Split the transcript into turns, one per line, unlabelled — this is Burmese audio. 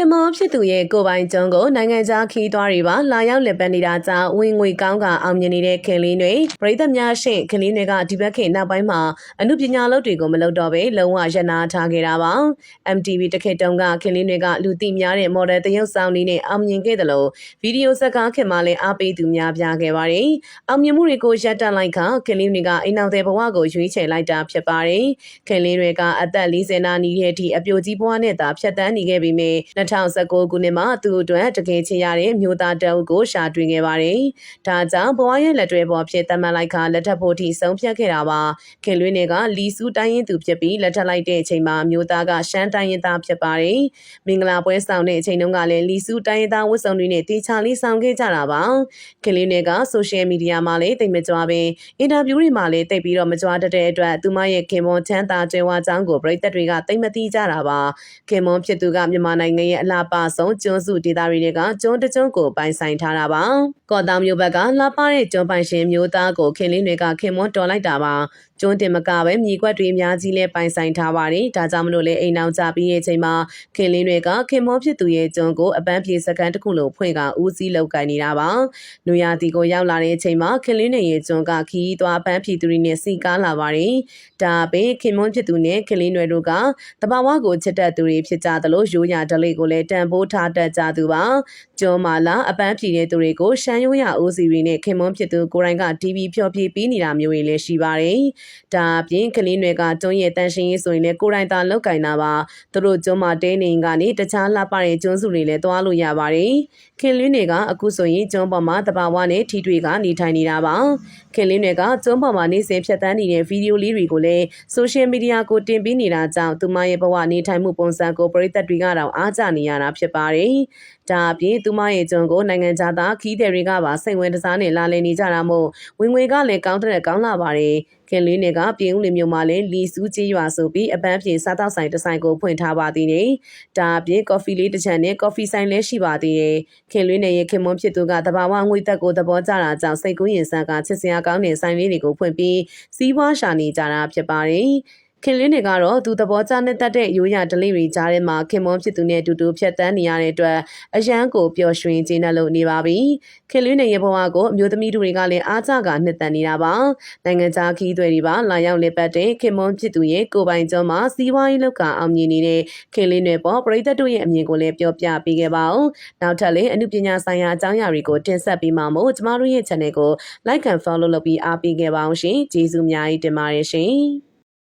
ခင်မောဖြစ်သူရဲ့ကိုယ်ပိုင်ကျွန်းကိုနိုင်ငံခြားခီးသွားတွေပါလာရောက်လက်ပတ်နေတာကြောင့်ဝင်ငွေကောင်းကအောင်မြင်နေတဲ့ခင်လေးတွေပြည်သက်များရှင့်ခင်လေးတွေကဒီဘက်ခေတ်နောက်ပိုင်းမှာအမှုပညာလုပ်တွေကိုမလုပ်တော့ဘဲလုံးဝရနာထားခဲ့တာပါ MTV တစ်ခေတ်တုန်းကခင်လေးတွေကလူသိများတဲ့ model တရုပ်ဆောင်လေးနဲ့အောင်မြင်ခဲ့တယ်လို့ဗီဒီယိုဇက်ကားခင်မှာလည်းအားပေးသူများပြားခဲ့ပါတယ်အောင်မြင်မှုတွေကိုရပ်တန့်လိုက်ခါခင်လေးတွေကအိမ်နောက်တဲ့ဘဝကိုရွေးချယ်လိုက်တာဖြစ်ပါတယ်ခင်လေးတွေကအသက်40နာနီတဲ့အထိအပြိုကြီးဘဝနဲ့သာဖြတ်တန်းနေခဲ့ပြီးမြဲ2019ခုနှစ်မှာသူ့အတွက်တကယ်ချင်ရတဲ့မြို့သားတအုပ်ကိုရှာတွေ့ခဲ့ပါတယ်။ဒါကြောင့်ဘဝရဲ့လက်တွဲပေါ်ဖြစ်တမန်လိုက်ခါလက်ထပ်ဖို့ထိဆုံးဖြတ်ခဲ့တာပါ။ခင်လွင်းတွေကလီစုတိုင်းရင်သူဖြစ်ပြီးလက်ထပ်လိုက်တဲ့အချိန်မှာမြို့သားကရှမ်းတိုင်းရင်သားဖြစ်ပါတယ်။မင်္ဂလာပွဲဆောင်တဲ့အချိန်တုန်းကလည်းလီစုတိုင်းရင်သားဝတ်စုံတွေနဲ့တေချာလေးဆောင်ခဲ့ကြတာပါ။ခင်လွင်းတွေကဆိုရှယ်မီဒီယာမှာလည်းတိတ်မကြွားပင်အင်တာဗျူးတွေမှာလည်းတိတ်ပြီးတော့မကြွားတတ်တဲ့အတွက်သူမရဲ့ခင်မွန်ချမ်းသာကြွယ်ဝကြောင်းကိုပြည်သက်တွေကတိတ်မသိကြတာပါ။ခင်မွန်ဖြစ်သူကမြန်မာနိုင်ငံရဲ့အလှပဆုံးကျွန်းစုဒေသတွေကကျွန်းတကျွန်းကိုပိုင်ဆိုင်ထားတာပါ။ကော်တောင်မြို့ဘက်ကလှပတဲ့ကျွန်းပိုင်ရှင်မျိုးသားကိုခင်လင်းတွေကခင်မွန်းတော်လိုက်တာပါ။ကျွန်းတင်မကပဲမြေကွက်တွေအများကြီးလဲပိုင်ဆိုင်ထားပါတယ်။ဒါကြောင့်မလို့လဲအိမ်အောင်ကြပြီးရဲ့အချိန်မှာခင်လင်းတွေကခင်မွန်းဖြစ်သူရဲ့ကျွန်းကိုအပန်းပြေစကန်တစ်ခုလိုဖွင့်ကဦးစီးလောက်ကင်နေတာပါ။နူယာတီကိုရောက်လာတဲ့အချိန်မှာခင်လင်းတွေရဲ့ကျွန်းကခီးသွားပန်းဖြီသူတွေနဲ့စီကားလာပါတယ်။ဒါပေခင်မွန်းဖြစ်သူနဲ့ခင်လင်းတွေတို့ကတဘာဝကိုချစ်တတ်သူတွေဖြစ်ကြသလိုရိုးရာဓလေ့ကိုလည်းတန်ဖိုးထားတတ်ကြသူပါကျွန်းမာလာအပန်းဖြီတဲ့သူတွေကိုရှမ်းရိုးရအိုးစီတွေနဲ့ခင်မွန်းဖြစ်သူကိုရိုင်းက TV ဖြော်ပြပေးနေတာမျိုးတွေလည်းရှိပါတယ်ဒါအပြင်ကလေးတွေကကျွန်းရဲ့တန်ရှင်းရေးဆိုရင်လည်းကိုရိုင်းသာလောက်ကင်တာပါသူတို့ကျွန်းမှာတဲနေကနေတခြားလှပတဲ့ကျွန်းစုတွေလည်းသွားလို့ရပါတယ်ခင်လင်းတွေကအခုဆိုရင်ကျွန်းပေါ်မှာတဘာဝနဲ့ထီတွေကနေထိုင်နေတာပါခင်လင်းတွေကကျွန်းပေါ်မှာနေစဉ်ဖြတ်တန်းနေတဲ့ဗီဒီယိုလေးတွေကိုလည်းဆိုရှယ်မီဒီယာကိုတင်ပေးနေတာကြောင့်သူမရဲ့ဘဝနေထိုင်မှုပုံစံကိုပရိသတ်တွေကတော့အားကျနေရတာဖြစ်ပါတယ်ဒါအပြင်သူမရဲ့ကျွန်းကိုနိုင်ငံခြားသားခီးသည်တွေကပါစိတ်ဝင်စားနေလာလည်နေကြတာမို့ဝင်ငွေကလည်းကောင်းတဲ့ကောင်းလာပါတယ်ခင်လေးနယ်ကပြင်ဦးလီမြို့မှာလည်းလီစူးကြီးရွာဆိုပြီးအပန်းဖြေစားတောက်ဆိုင်တစ်ဆိုင်ကိုဖွင့်ထားပါသေးတယ်။ဒါအပြင်ကော်ဖီလေးတစ်ချမ်းနဲ့ကော်ဖီဆိုင်လည်းရှိပါသေးတယ်။ခင်လေးနယ်ရဲ့ခင်မွန်းဖြစ်သူကတဘာဝငွေသက်ကိုသဘောကျတာကြောင့်စိတ်ကူးရင်ဆန်ကချစ်စရာကောင်းတဲ့ဆိုင်လေးတွေကိုဖွင့်ပြီးစီးပွားရှာနေကြတာဖြစ်ပါတယ်။ ခင်လင်းတွေကတော့သူသဘောကျနဲ့တတ်တဲ့ရိုးရာဒလိတွေကြားထဲမှာခင်မွန်းဖြစ်သူနဲ့အတူတူဖြတ်တန်းနေရတဲ့အတွက်အရန်ကိုပျော်ရွှင်ခြင်းနဲ့လို့နေပါပြီခင်လင်းတွေရဲ့ဘဝကိုအမျိုးသမီးတွေကလည်းအားကြကနှစ်တန်နေတာပါနိုင်ငံခြားခီးသွဲတွေပါလာရောက်လက်ပတ်တဲ့ခင်မွန်းဖြစ်သူရဲ့ကိုပိုင်ကျော်မှာစီးပွားရေးလောက်ကအောင်မြင်နေတဲ့ခင်လင်းတွေပေါ်ပရိသတ်တို့ရဲ့အမြင်ကိုလည်းပြောပြပေးခဲ့ပါဦးနောက်ထပ်လည်းအမှုပညာဆိုင်ရာအကြောင်းအရာတွေကိုတင်ဆက်ပေးမှာမို့ကျမတို့ရဲ့ channel ကို like and follow လုပ်ပြီးအားပေးခဲ့ပါအောင်ရှင်ကျေးဇူးအများကြီးတင်ပါတယ်ရှင်